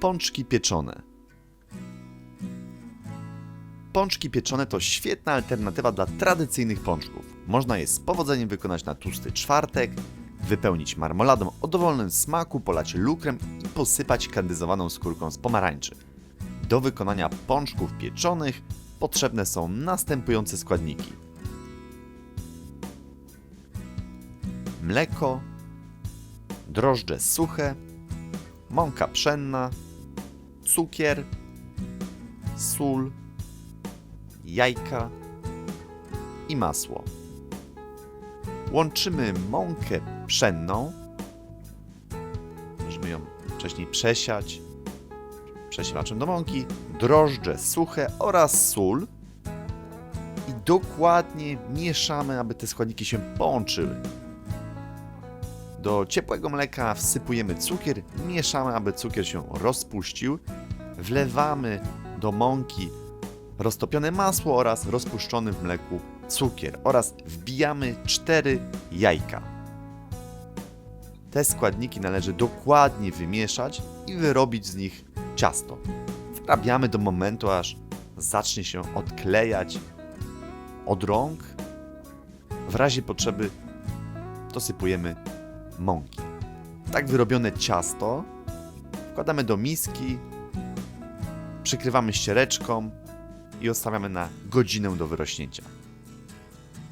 Pączki pieczone. Pączki pieczone to świetna alternatywa dla tradycyjnych pączków. Można je z powodzeniem wykonać na tłusty czwartek, wypełnić marmoladą o dowolnym smaku, polać lukrem i posypać kandyzowaną skórką z pomarańczy. Do wykonania pączków pieczonych potrzebne są następujące składniki: mleko, drożdże suche, mąka pszenna, cukier, sól, jajka i masło. Łączymy mąkę pszenną. Możemy ją wcześniej przesiać przesielaczem do mąki, drożdże suche oraz sól. I dokładnie mieszamy, aby te składniki się połączyły. Do ciepłego mleka wsypujemy cukier, mieszamy, aby cukier się rozpuścił. Wlewamy do mąki roztopione masło oraz rozpuszczony w mleku cukier oraz wbijamy 4 jajka. Te składniki należy dokładnie wymieszać i wyrobić z nich ciasto. Wrabiamy do momentu, aż zacznie się odklejać od rąk. W razie potrzeby dosypujemy mąki. Tak wyrobione ciasto wkładamy do miski, przykrywamy ściereczką i odstawiamy na godzinę do wyrośnięcia.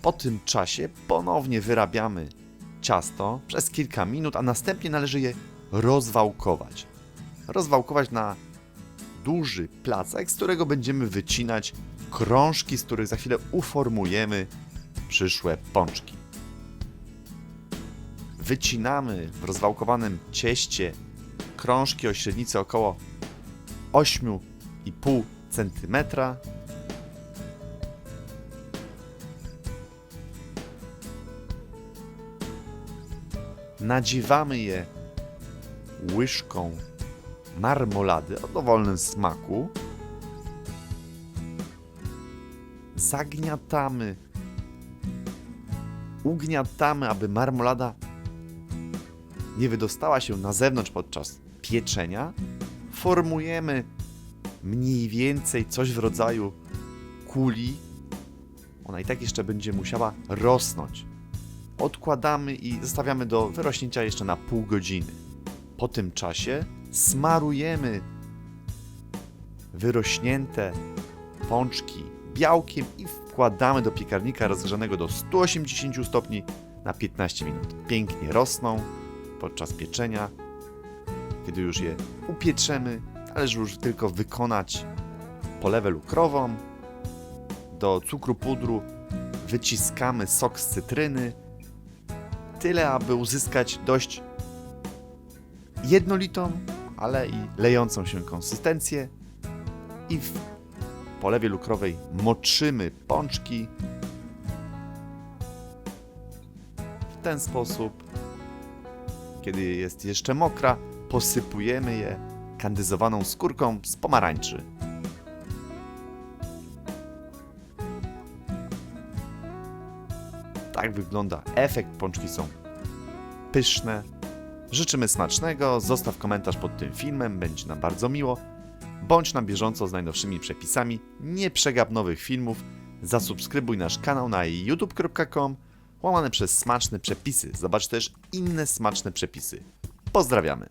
Po tym czasie ponownie wyrabiamy ciasto przez kilka minut, a następnie należy je rozwałkować. Rozwałkować na duży placek, z którego będziemy wycinać krążki, z których za chwilę uformujemy przyszłe pączki. Wycinamy w rozwałkowanym cieście krążki o średnicy około 8,5 cm. Nadziewamy je łyżką marmolady o dowolnym smaku. Zagniatamy, ugniatamy, aby marmolada nie wydostała się na zewnątrz podczas pieczenia. Formujemy mniej więcej coś w rodzaju kuli. Ona i tak jeszcze będzie musiała rosnąć. Odkładamy i zostawiamy do wyrośnięcia jeszcze na pół godziny. Po tym czasie smarujemy wyrośnięte pączki białkiem i wkładamy do piekarnika rozgrzanego do 180 stopni na 15 minut. Pięknie rosną podczas pieczenia. Kiedy już je upieczemy, należy już tylko wykonać polewę lukrową. Do cukru pudru wyciskamy sok z cytryny. Tyle, aby uzyskać dość jednolitą, ale i lejącą się konsystencję. I w polewie lukrowej moczymy pączki. W ten sposób, kiedy jest jeszcze mokra, posypujemy je kandyzowaną skórką z pomarańczy. Tak wygląda efekt. Pączki są pyszne. Życzymy smacznego. Zostaw komentarz pod tym filmem, będzie nam bardzo miło. Bądź na bieżąco z najnowszymi przepisami. Nie przegap nowych filmów. Zasubskrybuj nasz kanał na youtube.com łamane przez smaczne przepisy. Zobacz też inne smaczne przepisy. Pozdrawiamy.